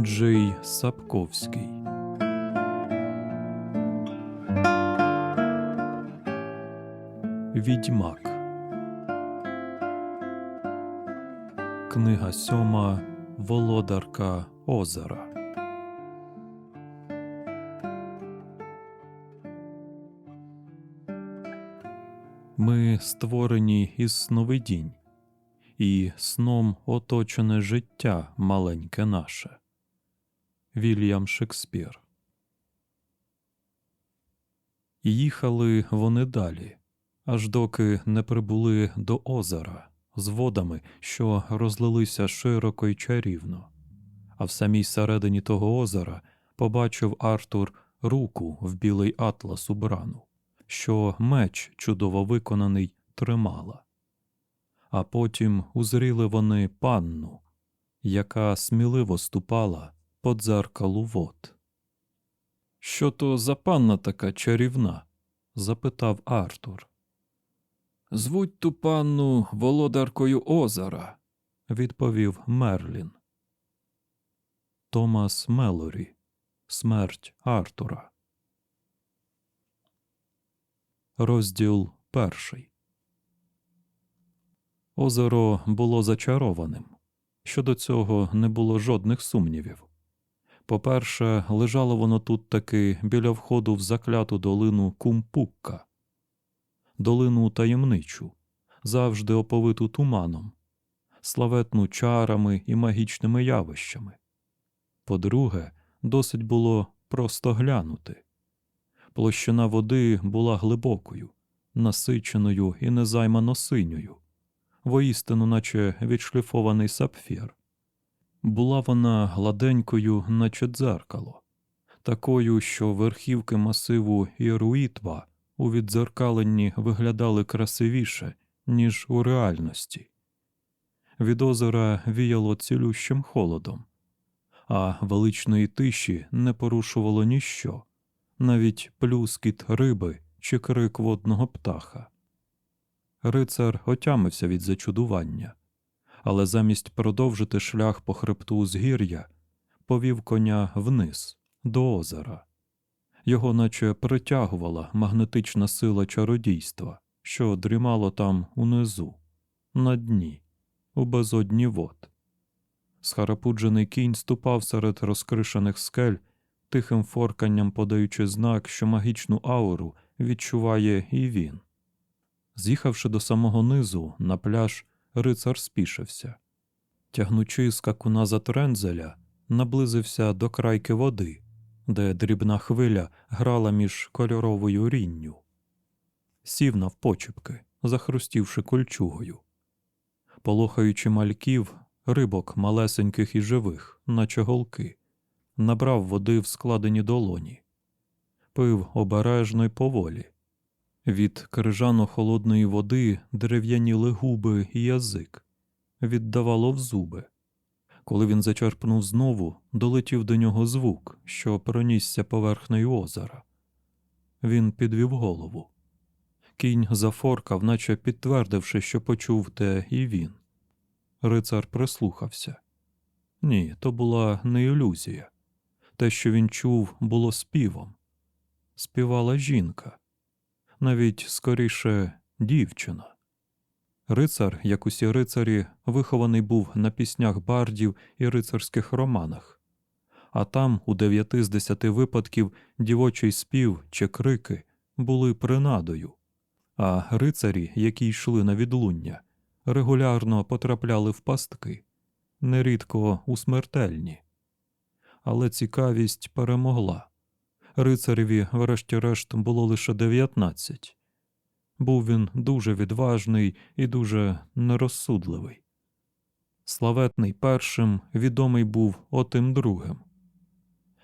Анджей Сапковський. Відьмак. Книга сьома Володарка озера. Ми створені із сновидінь, і сном оточене життя маленьке наше. Вільям Шекспір. Їхали вони далі, аж доки не прибули до озера з водами, що розлилися широко й чарівно. А в самій середині того озера побачив Артур руку в білий атлас убрану, що меч чудово виконаний тримала. А потім узріли вони панну, яка сміливо ступала по дзеркалу вод. Що то за панна така чарівна? запитав Артур. Звуть ту панну володаркою озера, відповів Мерлін. Томас Мелорі. Смерть Артура. Розділ перший. Озеро було зачарованим. Щодо цього не було жодних сумнівів. По-перше, лежало воно тут таки біля входу в закляту долину Кумпукка, долину таємничу, завжди оповиту туманом, славетну чарами і магічними явищами. По-друге, досить було просто глянути. Площина води була глибокою, насиченою і незаймано синьою, воістину, наче відшліфований сапфір. Була вона гладенькою, наче дзеркало, такою, що верхівки масиву Іруїтва у віддзеркаленні виглядали красивіше, ніж у реальності. Від озера віяло цілющим холодом, а величної тиші не порушувало ніщо, навіть плюскіт риби чи крик водного птаха. Рицар отямився від зачудування але замість продовжити шлях по хребту узгір'я, повів коня вниз, до озера. Його наче притягувала магнетична сила чародійства, що дрімало там унизу, на дні, у безодні вод. Схарапуджений кінь ступав серед розкришених скель, тихим форканням подаючи знак, що магічну ауру відчуває і він. З'їхавши до самого низу, на пляж, рицар спішився. Тягнучи скакуна за трензеля, наблизився до крайки води, де дрібна хвиля грала між кольоровою рінню. Сів навпочепки, захрустівши кольчугою. Полохаючи мальків, рибок малесеньких і живих, наче голки, набрав води в складені долоні, пив обережно й поволі. Від крижано холодної води дерев'яніли губи і язик, віддавало в зуби. Коли він зачерпнув знову, долетів до нього звук, що пронісся поверхнею озера. Він підвів голову. Кінь зафоркав, наче підтвердивши, що почув те і він. Рицар прислухався. Ні, то була не ілюзія. Те, що він чув, було співом. Співала жінка навіть скоріше дівчина. Рицар, як усі рицарі, вихований був на піснях бардів і рицарських романах, а там, у дев'яти з десяти випадків, дівочий спів чи крики були принадою, а рицарі, які йшли на відлуння, регулярно потрапляли в пастки, нерідко у смертельні. Але цікавість перемогла. Рицареві, врешті-решт, було лише дев'ятнадцять. Був він дуже відважний і дуже нерозсудливий. Славетний першим відомий був отим другим.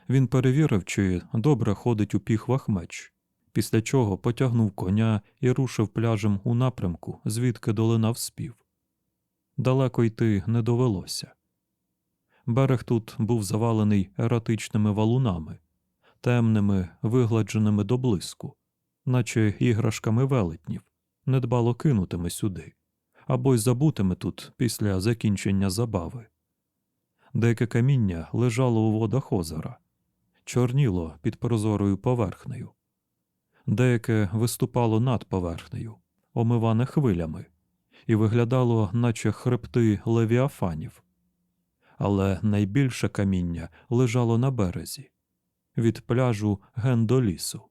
Він перевірив, чи добре ходить у піхвах меч, після чого потягнув коня і рушив пляжем у напрямку, звідки долинав спів. Далеко йти не довелося. Берег тут був завалений ератичними валунами темними, вигладженими до блиску, наче іграшками велетнів, недбало кинутими сюди, або й забутими тут після закінчення забави. Деяке каміння лежало у водах озера, чорніло під прозорою поверхнею. Деяке виступало над поверхнею, омиване хвилями, і виглядало, наче хребти левіафанів. Але найбільше каміння лежало на березі, від пляжу ген до лісу.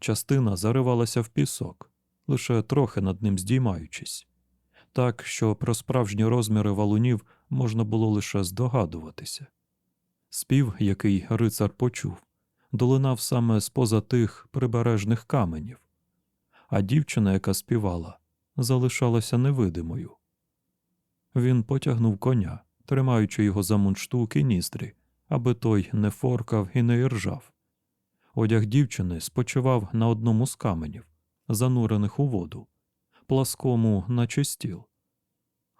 Частина заривалася в пісок, лише трохи над ним здіймаючись, так що про справжні розміри валунів можна було лише здогадуватися. Спів, який рицар почув, долинав саме з-поза тих прибережних каменів, а дівчина, яка співала, залишалася невидимою. Він потягнув коня, тримаючи його за мундштук і ніздрі, аби той не форкав і не іржав. Одяг дівчини спочивав на одному з каменів, занурених у воду, пласкому, наче стіл.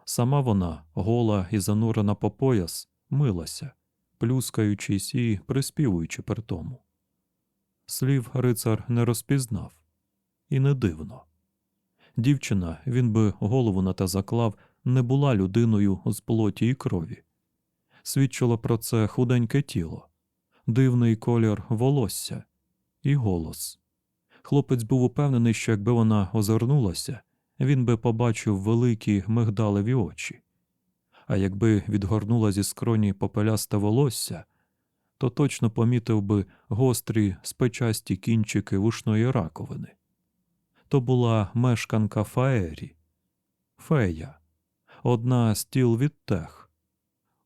Сама вона, гола і занурена по пояс, милася, плюскаючись і приспівуючи при тому. Слів рицар не розпізнав, і не дивно. Дівчина, він би голову на те заклав, не була людиною з плоті і крові. Свідчило про це худеньке тіло, дивний колір волосся і голос. Хлопець був упевнений, що якби вона озирнулася, він би побачив великі мигдалеві очі. А якби відгорнула зі скроні попелясте волосся, то точно помітив би гострі спечасті кінчики вушної раковини. То була мешканка Фаері, фея, одна з тіл від тех,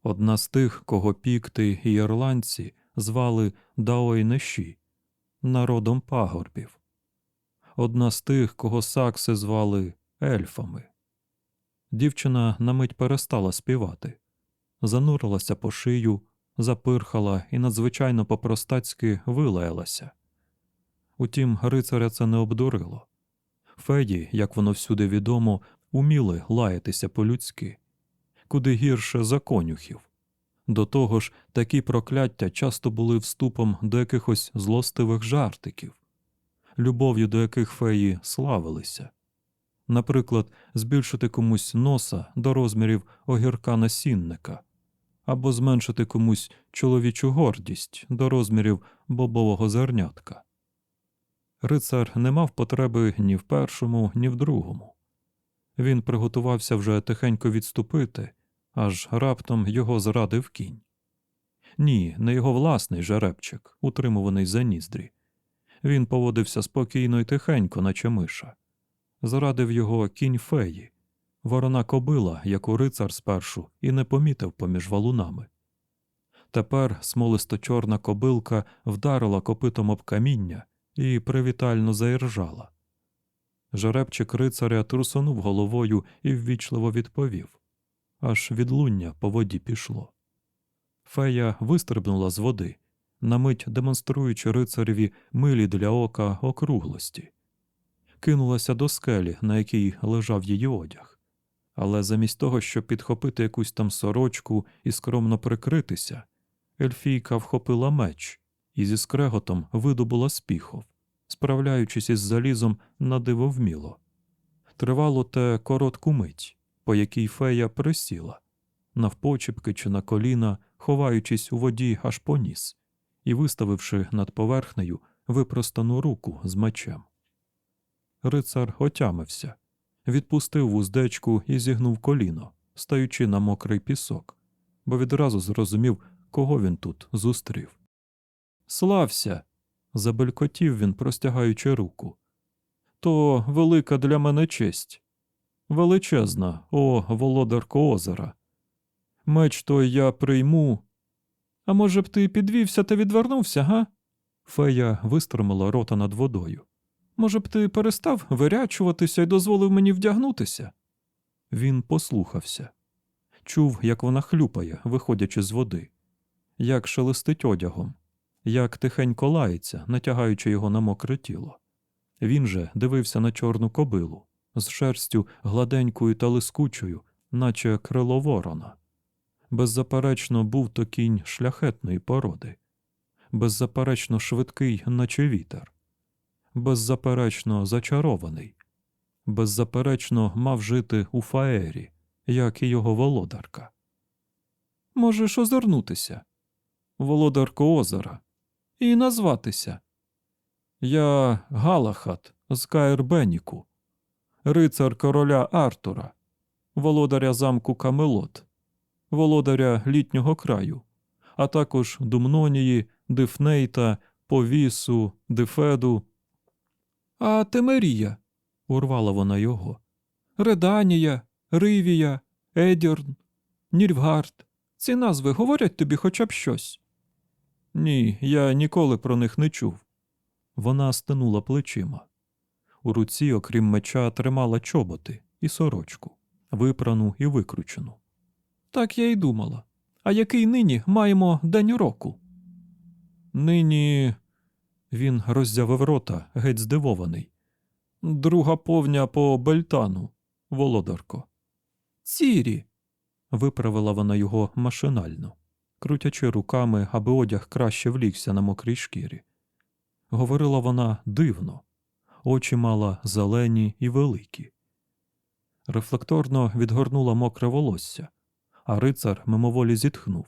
одна з тих, кого пікти і ірландці звали Даойнеші, народом пагорбів, одна з тих, кого сакси звали ельфами. Дівчина на мить перестала співати, занурилася по шию, запирхала і надзвичайно попростацьки вилаялася. Утім, рицаря це не обдурило. Феді, як воно всюди відомо, уміли лаятися по-людськи, куди гірше за конюхів. До того ж, такі прокляття часто були вступом до якихось злостивих жартиків, любов'ю до яких феї славилися. Наприклад, збільшити комусь носа до розмірів огірка насінника, або зменшити комусь чоловічу гордість до розмірів бобового зернятка. Рицар не мав потреби ні в першому, ні в другому. Він приготувався вже тихенько відступити, аж раптом його зрадив кінь. Ні, не його власний жеребчик, утримуваний за ніздрі. Він поводився спокійно і тихенько, наче миша. Зрадив його кінь феї, ворона кобила, яку рицар спершу і не помітив поміж валунами. Тепер смолисто чорна кобилка вдарила копитом об каміння і привітально заіржала. Жеребчик рицаря трусонув головою і ввічливо відповів аж відлуння по воді пішло. Фея вистрибнула з води, на мить демонструючи рицареві милі для ока округлості, кинулася до скелі, на якій лежав її одяг. Але замість того, щоб підхопити якусь там сорочку і скромно прикритися, Ельфійка вхопила меч і зі скреготом видобула спіхов, справляючись із залізом на диво вміло. Тривало те коротку мить, по якій фея присіла, навпочепки чи на коліна, ховаючись у воді аж по ніс, і виставивши над поверхнею випростану руку з мечем. Рицар отямився, відпустив вуздечку і зігнув коліно, стаючи на мокрий пісок, бо відразу зрозумів, кого він тут зустрів. Слався. Забелькотів він, простягаючи руку. То велика для мене честь. Величезна, о, володарко озера. Меч той я прийму. А може б ти підвівся та відвернувся, га? Фея вистромила рота над водою. Може б ти перестав вирячуватися і дозволив мені вдягнутися? Він послухався, чув, як вона хлюпає, виходячи з води, як шелестить одягом, як тихенько лається, натягаючи його на мокре тіло. Він же дивився на чорну кобилу з шерстю гладенькою та лискучою, наче крило ворона. Беззаперечно був то кінь шляхетної породи, беззаперечно швидкий, наче вітер, беззаперечно зачарований, беззаперечно мав жити у фаері, як і його володарка. Можеш озирнутися, володарко озера, і назватися. Я Галахат з Каербеніку, рицар короля Артура, володаря замку Камелот, володаря літнього краю, а також Думнонії, Дифнейта, Повісу, Дифеду. А Темерія, урвала вона його. Реданія, Ривія, Едірн, Нільфгард. Ці назви говорять тобі хоча б щось. Ні, я ніколи про них не чув. Вона стинула плечима. У руці, окрім меча, тримала чоботи і сорочку, випрану і викручену. Так я й думала. А який нині маємо день року? Нині. Він роззявив рота, геть здивований. Друга повня по бельтану, володарко. Цірі. виправила вона його машинально, крутячи руками, аби одяг краще влігся на мокрій шкірі. Говорила вона дивно, очі мала зелені і великі. Рефлекторно відгорнула мокре волосся, а рицар мимоволі зітхнув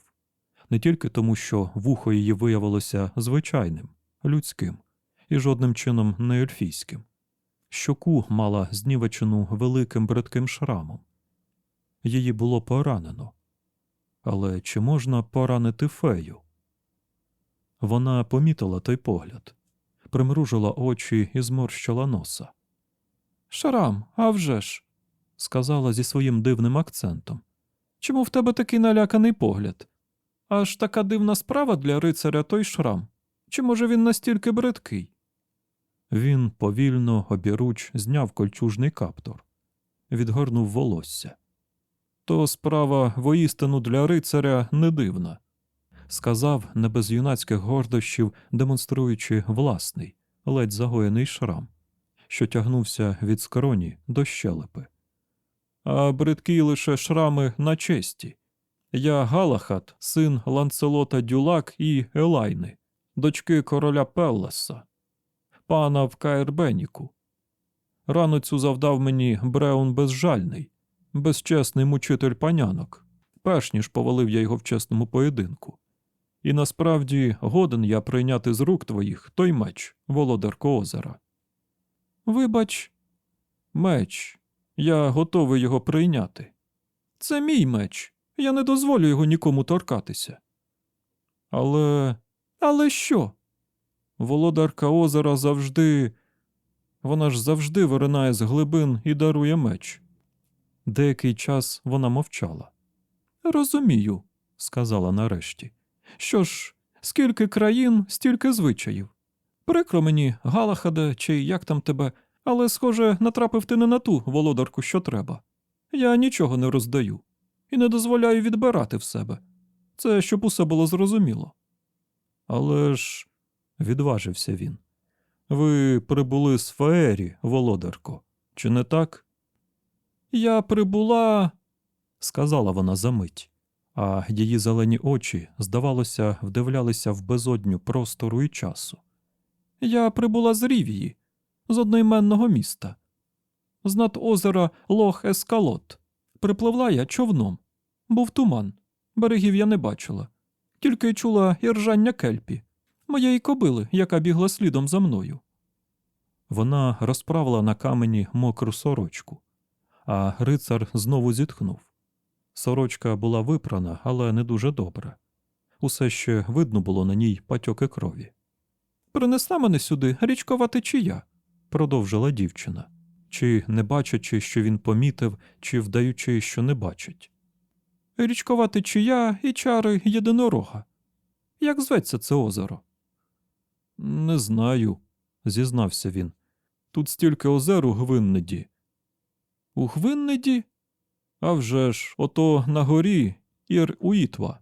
не тільки тому, що вухо її виявилося звичайним, людським і жодним чином не ельфійським. Щоку мала знівечену великим бридким шрамом. Її було поранено. Але чи можна поранити фею? Вона помітила той погляд, примружила очі і зморщила носа. Шрам, а вже ж, сказала зі своїм дивним акцентом. Чому в тебе такий наляканий погляд? Аж така дивна справа для рицаря той шрам. Чи може він настільки бридкий? Він повільно обіруч зняв кольчужний каптур, відгорнув волосся. То справа воістину для рицаря не дивна, сказав не без юнацьких гордощів, демонструючи власний, ледь загоєний шрам, що тягнувся від скроні до щелепи. А бридкі лише шрами на честі. Я Галахат, син Ланцелота Дюлак і Елайни, дочки короля Пелласа, пана в Каербеніку. Рану цю завдав мені Бреун безжальний, безчесний мучитель панянок, перш ніж повалив я його в чесному поєдинку. І насправді годен я прийняти з рук твоїх той меч, володарко озера. Вибач, меч, я готовий його прийняти. Це мій меч. Я не дозволю його нікому торкатися. Але. Але що? Володарка озера завжди. Вона ж завжди виринає з глибин і дарує меч. Деякий час вона мовчала. Розумію, сказала нарешті. Що ж, скільки країн, стільки звичаїв. Прикро мені, Галахаде, чи як там тебе, але, схоже, натрапив ти не на ту володарку, що треба. Я нічого не роздаю і не дозволяю відбирати в себе. Це щоб усе було зрозуміло. Але ж, відважився він, ви прибули з Феері, володарко, чи не так? Я прибула, сказала вона за мить, а її зелені очі, здавалося, вдивлялися в безодню простору і часу. Я прибула з Рівії, з одноіменного міста, з над озера Лох Ескалот. Припливла я човном. Був туман. Берегів я не бачила. Тільки чула іржання кельпі, моєї кобили, яка бігла слідом за мною. Вона розправила на камені мокру сорочку, а рицар знову зітхнув. Сорочка була випрана, але не дуже добре. Усе ще видно було на ній патьоки крові. Принесла мене сюди річкова течія, продовжила дівчина, чи не бачачи, що він помітив, чи вдаючи, що не бачить. Річкова течія і чари єдинорога. Як зветься це озеро? Не знаю, зізнався він. Тут стільки озер у Гвиннеді. У Гвиннеді? А вже ж, ото на горі Ір Уітва.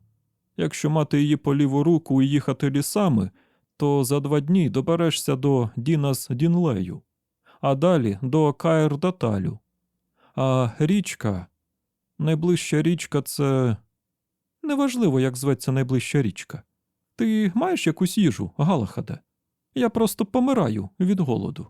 Якщо мати її по ліву руку і їхати лісами, то за два дні доберешся до Дінас Дінлею, а далі до Каїр Даталю. А річка, найближча річка це. Неважливо, як зветься найближча річка. Ти маєш якусь їжу, Галахаде? Я просто помираю від голоду.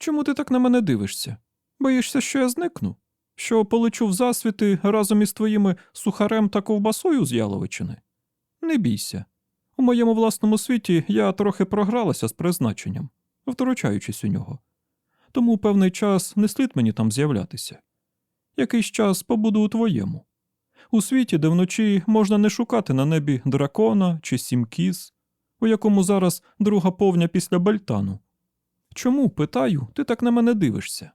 Чому ти так на мене дивишся? Боїшся, що я зникну? Що полечу в засвіти разом із твоїми сухарем та ковбасою з Яловичини? Не бійся. У моєму власному світі я трохи програлася з призначенням, втручаючись у нього. Тому певний час не слід мені там з'являтися. Якийсь час побуду у твоєму. У світі, де вночі можна не шукати на небі дракона чи сім кіз, у якому зараз друга повня після бальтану. Чому, питаю, ти так на мене дивишся?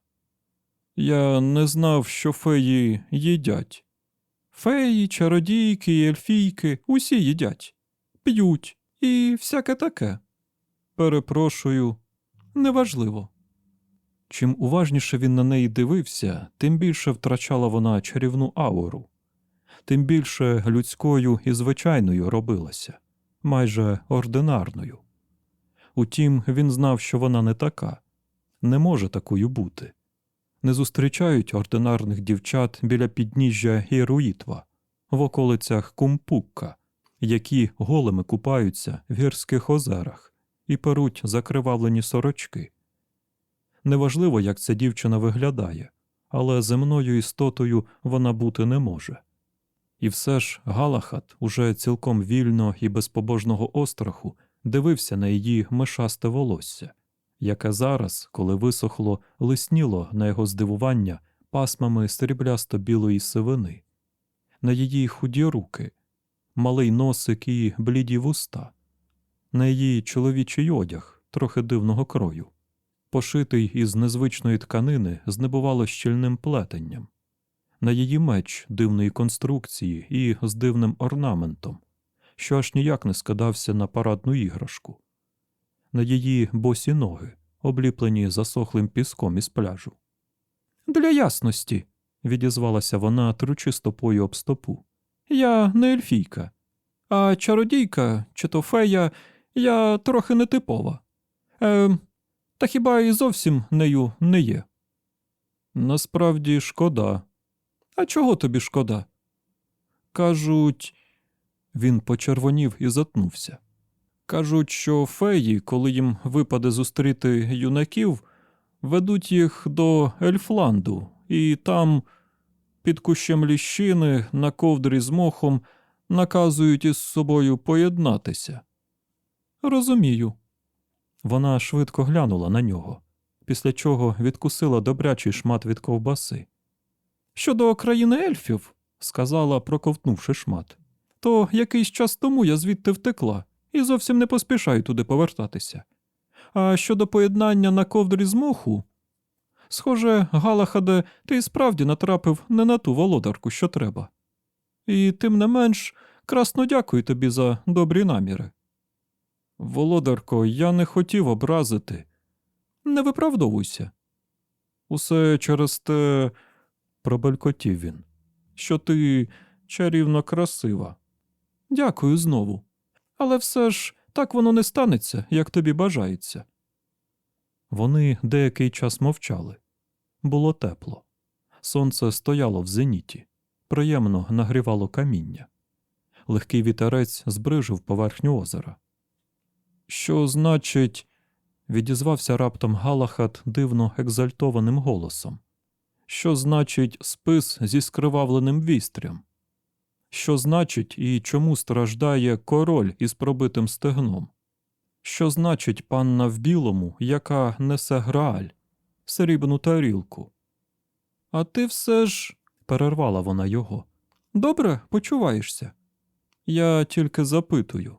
Я не знав, що феї їдять. Феї, чародійки, ельфійки усі їдять, п'ють і всяке таке. Перепрошую, неважливо. Чим уважніше він на неї дивився, тим більше втрачала вона чарівну ауру, тим більше людською і звичайною робилася, майже ординарною. Утім, він знав, що вона не така, не може такою бути. Не зустрічають ординарних дівчат біля підніжжя Гіруїтва, в околицях Кумпукка, які голими купаються в гірських озерах і перуть закривавлені сорочки. Неважливо, як ця дівчина виглядає, але земною істотою вона бути не може. І все ж Галахат уже цілком вільно і без побожного остраху дивився на її мишасте волосся, яке зараз, коли висохло, лисніло на його здивування пасмами сріблясто білої сивини, на її худі руки, малий носик і бліді вуста, на її чоловічий одяг трохи дивного крою пошитий із незвичної тканини з небувало щільним плетенням, на її меч дивної конструкції і з дивним орнаментом, що аж ніяк не скидався на парадну іграшку, на її босі ноги, обліплені засохлим піском із пляжу. Для ясності, відізвалася вона, тручи стопою об стопу. Я не ельфійка, а чародійка чи то фея, я трохи нетипова. Е, та хіба і зовсім нею не є? Насправді шкода. А чого тобі шкода? Кажуть, він почервонів і затнувся. Кажуть, що феї, коли їм випаде зустріти юнаків, ведуть їх до Ельфланду, і там, під кущем ліщини, на ковдрі з мохом, наказують із собою поєднатися. Розумію. Вона швидко глянула на нього, після чого відкусила добрячий шмат від ковбаси. Щодо країни ельфів, сказала, проковтнувши шмат, то якийсь час тому я звідти втекла і зовсім не поспішаю туди повертатися. А щодо поєднання на ковдрі з моху, схоже, Галахаде, ти справді натрапив не на ту володарку, що треба. І тим не менш, красно дякую тобі за добрі наміри. Володарко, я не хотів образити. Не виправдовуйся. Усе через те, пробелькотів він, що ти чарівно красива. Дякую знову. Але все ж так воно не станеться, як тобі бажається. Вони деякий час мовчали. Було тепло. Сонце стояло в зеніті, приємно нагрівало каміння. Легкий вітерець збрижив поверхню озера. Що значить, відізвався раптом Галахат дивно екзальтованим голосом. Що значить спис зі скривавленим вістрям? Що значить і чому страждає король із пробитим стегном? Що значить панна в білому, яка несе грааль, срібну тарілку? А ти все ж, перервала вона його. Добре почуваєшся? Я тільки запитую.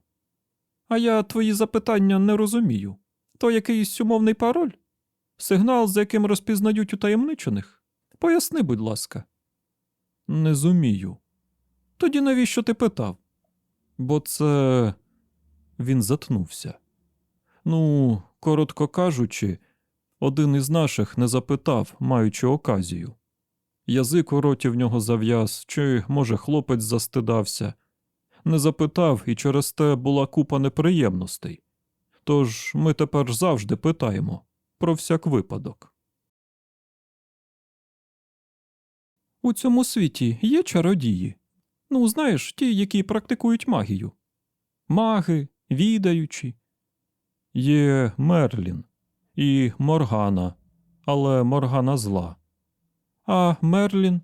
А я твої запитання не розумію. То якийсь умовний пароль? Сигнал, з яким розпізнають утаємничених? Поясни, будь ласка. Не зумію. Тоді навіщо ти питав? Бо це. Він затнувся. Ну, коротко кажучи, один із наших не запитав, маючи оказію. Язик у роті в нього зав'яз, чи, може, хлопець застидався не запитав, і через те була купа неприємностей. Тож ми тепер завжди питаємо про всяк випадок. У цьому світі є чародії. Ну, знаєш, ті, які практикують магію. Маги, відаючі. Є Мерлін і Моргана, але Моргана зла. А Мерлін?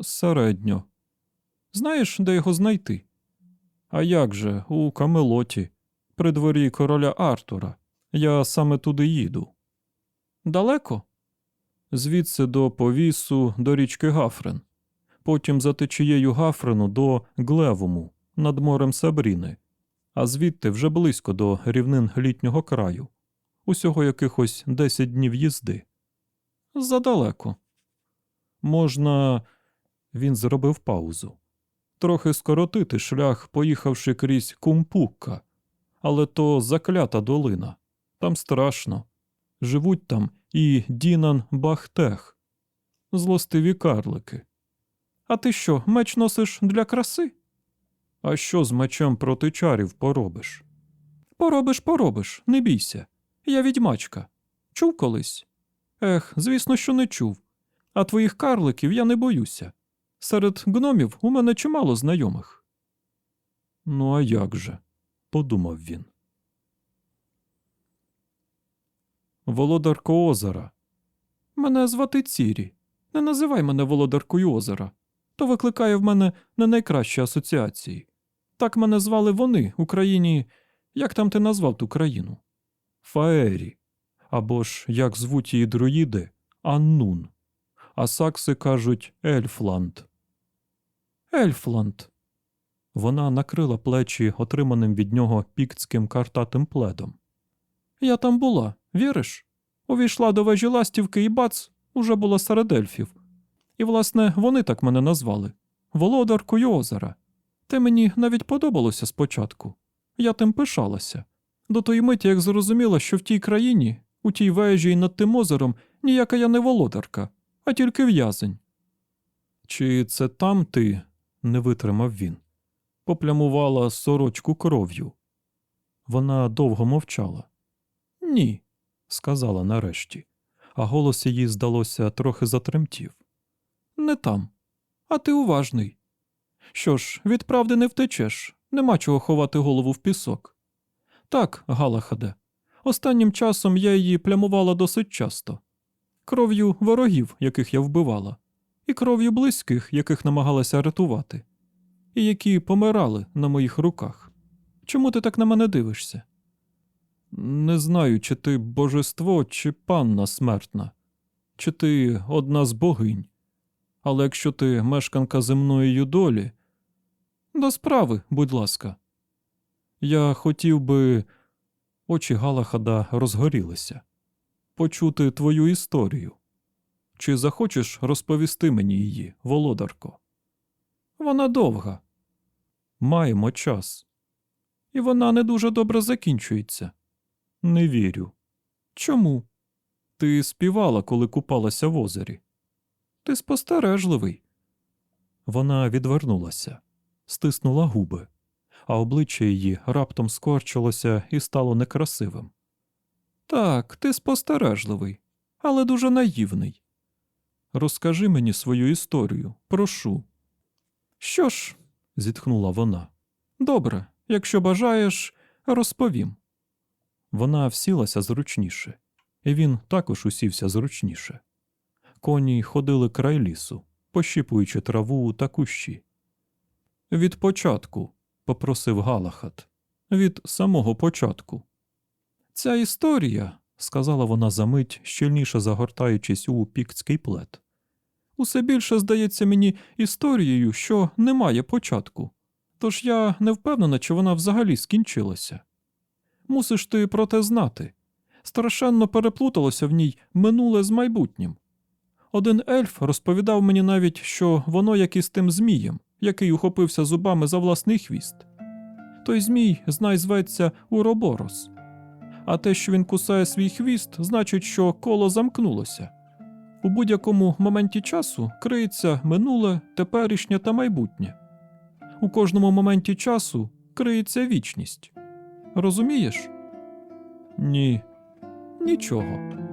Середньо. Знаєш, де його знайти? А як же, у Камелоті, при дворі короля Артура. Я саме туди їду. Далеко? Звідси до повісу до річки Гафрен, потім за течією Гафрену до Глевому над морем Сабріни, а звідти вже близько до рівнин літнього краю, усього якихось 10 днів їзди. Задалеко. Можна. Він зробив паузу. Трохи скоротити шлях, поїхавши крізь Кумпукка. Але то заклята долина. Там страшно. Живуть там і Дінан Бахтех. Злостиві карлики. А ти що, меч носиш для краси? А що з мечем проти чарів поробиш? Поробиш, поробиш, не бійся. Я відьмачка. Чув колись? Ех, звісно, що не чув. А твоїх карликів я не боюся. Серед гномів у мене чимало знайомих. Ну, а як же? подумав він. Володарко озера. Мене звати Цірі. Не називай мене володаркою озера. То викликає в мене не найкращі асоціації. Так мене звали вони у країні. Як там ти назвав ту країну? Фаері. Або ж, як звуть її друїди, Аннун. А сакси кажуть Ельфланд. Ельфланд. Вона накрила плечі отриманим від нього піктським картатим пледом. Я там була, віриш? Увійшла до вежі ластівки і бац, уже була серед ельфів. І, власне, вони так мене назвали Володаркою озера. Те мені навіть подобалося спочатку. Я тим пишалася. До тої миті, як зрозуміла, що в тій країні, у тій вежі і над тим озером, ніяка я не володарка, а тільки в'язень. Чи це там ти, не витримав він, поплямувала сорочку кров'ю? Вона довго мовчала. Ні, сказала нарешті, а голос її, здалося, трохи затремтів. Не там. А ти уважний. Що ж, від правди не втечеш, нема чого ховати голову в пісок. Так, Галахаде, останнім часом я її плямувала досить часто. Кров'ю ворогів, яких я вбивала, і кров'ю близьких, яких намагалася рятувати, і які помирали на моїх руках. Чому ти так на мене дивишся? Не знаю, чи ти божество, чи панна смертна, чи ти одна з богинь. Але якщо ти мешканка земної юдолі, до справи, будь ласка. Я хотів би. Очі Галахада розгорілися. Почути твою історію. Чи захочеш розповісти мені її, володарко? Вона довга. Маємо час. І вона не дуже добре закінчується. Не вірю. Чому? Ти співала, коли купалася в озері. Ти спостережливий. Вона відвернулася, стиснула губи, а обличчя її раптом скорчилося і стало некрасивим. Так, ти спостережливий, але дуже наївний. Розкажи мені свою історію, прошу. Що ж, зітхнула вона. Добре, якщо бажаєш, розповім. Вона всілася зручніше, і він також усівся зручніше. Коні ходили край лісу, пощіпуючи траву та кущі. Від початку, попросив Галахат, від самого початку. Ця історія, сказала вона за мить, щільніше загортаючись у піктський плед. Усе більше здається мені історією, що немає початку, тож я не впевнена, чи вона взагалі скінчилася. Мусиш ти про те знати. Страшенно переплуталося в ній минуле з майбутнім. Один ельф розповідав мені навіть, що воно як із тим змієм, який ухопився зубами за власний хвіст. Той змій, знай, зветься Уроборос. А те, що він кусає свій хвіст, значить, що коло замкнулося. У будь-якому моменті часу криється минуле, теперішнє та майбутнє. У кожному моменті часу криється вічність. Розумієш? Ні. Нічого.